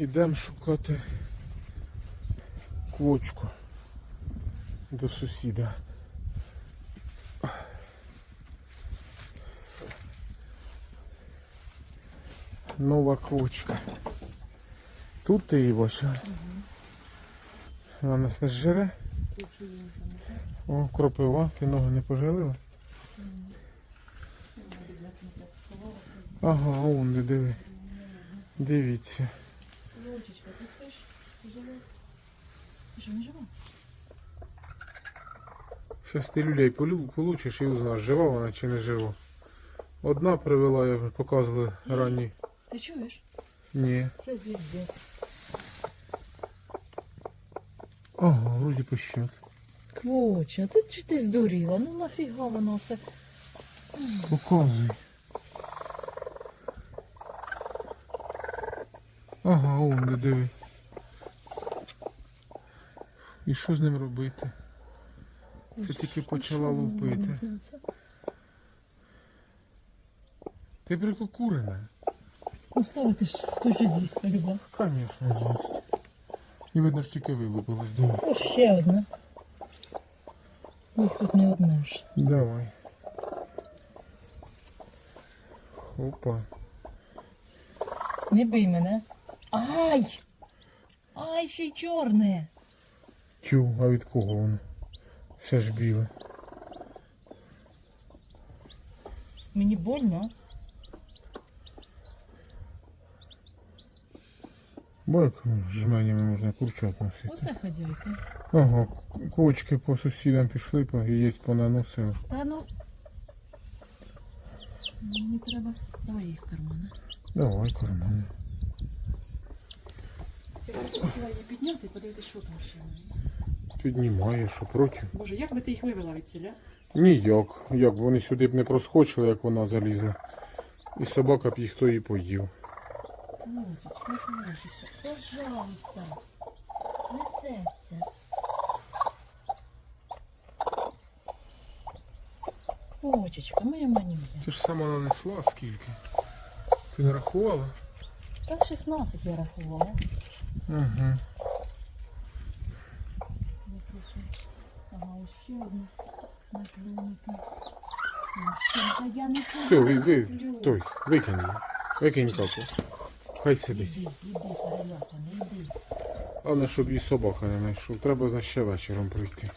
Ідемо шукати квочку до сусіда. Нова квочка. Тут ти її бачила? Вона нас не жре. О, кропива, ти ноги не пожалила? Ага, он де диви. Дивіться. Лучечка, ти спиш? Жива? Ти що, не жива? Щас ти люлей получиш і узнаєш, жива вона чи не жива. Одна привела, я вже показували ранні. Ти чуєш? Ні. Це звідде. Ага, вроді пощот. Квоча, ти чи ти здуріла? Ну нафіга воно це? Показуй. Ага, он де диви. І що з ним робити? Ти тільки почала лупити. Ти прикокурена? Ну ставити ж ж з'їсть по-любому. Звісно, з'їсть. І видно ж тільки вилупилась, диви. О, ще одна. Їх тут не одна ж. Давай. Опа. Не бий мене. Ай! Ай, ще й чорне. Тю, а від кого воно? Все ж біле. Мені больно. Байк жменями можна курчат носити. Оце хазяйка. Ага, кочки по сусідам пішли, по яєць понаносили. Та ну. Мені треба. Давай їх в кармани. Давай карман. Я просто хотіла її підняти і подивитися, що там ще. Піднімає, що проти. Боже, як би ти їх вивела від ціля? Ніяк. Як вони сюди б не проскочили, як вона залізла. І собака б їх то і поїв. Лодочка, лодочка, пожалуйста. Несеться. Очечка, моя манюня. Ти ж сама нанесла скільки. Ти не рахувала? Так 16 я рахувала. Угу. Ага, ось ще одна. Наклюнута. Я не Все, ви, той, викинь. Викинь капу. Хай сидить. Іди. Але щоб і собака не знайшов. Треба значить, ще вечором прийти.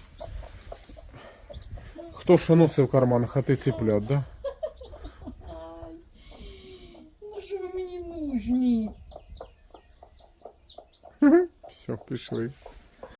Хто що носив в карманах, а ти ціплят, да? Ай, ну що ви мені нужні? Все, пішли.